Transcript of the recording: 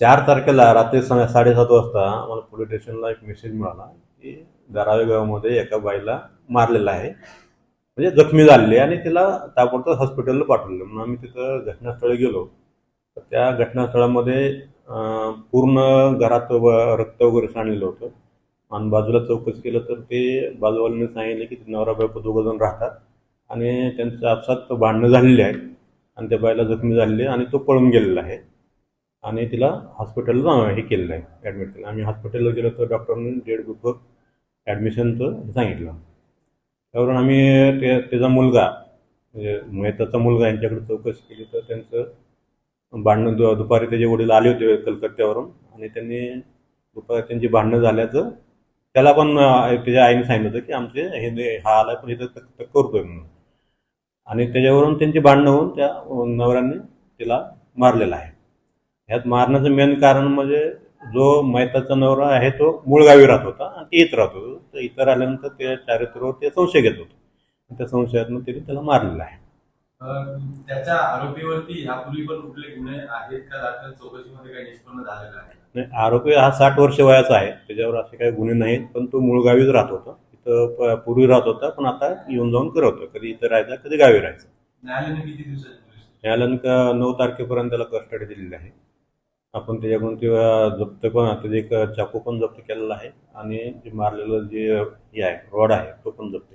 चार तारखेला रात्री सा- साडेसात वाजता मला पोलीस स्टेशनला एक मेसेज मिळाला की धारावे गावामध्ये एका बाईला मारलेलं आहे. म्हणजे जखमी झालेली आहे आणि तिला ताबडतोब हॉस्पिटलला पाठवलं. म्हणून आम्ही तिथं घटनास्थळी गेलो. तर त्या घटनास्थळामध्ये पूर्ण घरात व- रक्त वगैरे सांडलेलं होतं. आणि बाजूला चौकशी केलं तर ते बाजूवाल्याने सांगितलं की ते नवरा बायको दोघं जण राहतात आणि त्यांचं आपसात भांडणं झालेली आहेत आणि त्या बाईला जखमी झालेली आहे आणि तो पळून गेलेला आहे. आणि तिला हॉस्पिटलला हे केलेलं आहे ॲडमिट केलं. आम्ही हॉस्पिटलला गेलो तर डॉक्टरने डेड बिफोर ॲडमिशनचं सांगितलं. त्यावरून आम्ही ते त्याचा मुलगा म्हणजे मेहताचा मुलगा यांच्याकडे चौकशी केली तर त्यांचं भांडणं दु दुपारी त्याचे वडील आले होते कलकत्त्यावरून आणि त्यांनी दुपारी त्यांची भांडणं झाल्याचं त्याला पण त्याच्या आईने सांगितलं होतं की आमचे हे हा आला पण इथं करतोय म्हणून. आणि त्याच्यावरून त्यांची भांडणं होऊन त्या नवऱ्याने तिला मारलेलं आहे. ह्यात मारण्याचं मेन कारण म्हणजे जो मैताचा नवरा आहे तो मूळ गावी राहत होता आणि ते इथं राहत होतो. तर इथं आल्यानंतर त्या चारित्र्यावर ते संशय घेत होतो. त्या संशयातनं तिने त्याला मारलेलं आहे. त्याच्या आरोपीवरती यापूर्वी पण कुठले गुन्हे आहेत का? दाखल चौकशीमध्ये काही निष्पन्न झालेलं आहे? नाही, आरोपी हा साठ वर्ष वयाचा आहे. त्याच्यावर असे काही गुन्हे नाहीत पण तो मूळ गावीच राहत होता. इथं पूर्वी राहत होता पण आता येऊन जाऊन करत होता. कधी इथं राहायचा कधी गावी राहायचं. न्यायालयाने किती पोलीस न्यायालयानं नऊ तारखेपर्यंत त्याला कस्टडी दिलेली आहे. आपण त्याच्याकडून ते जप्त पण आता एक चाकू पण जप्त केलेला आहे आणि जे मारलेलं जे हे आहे रॉड आहे तो पण जप्त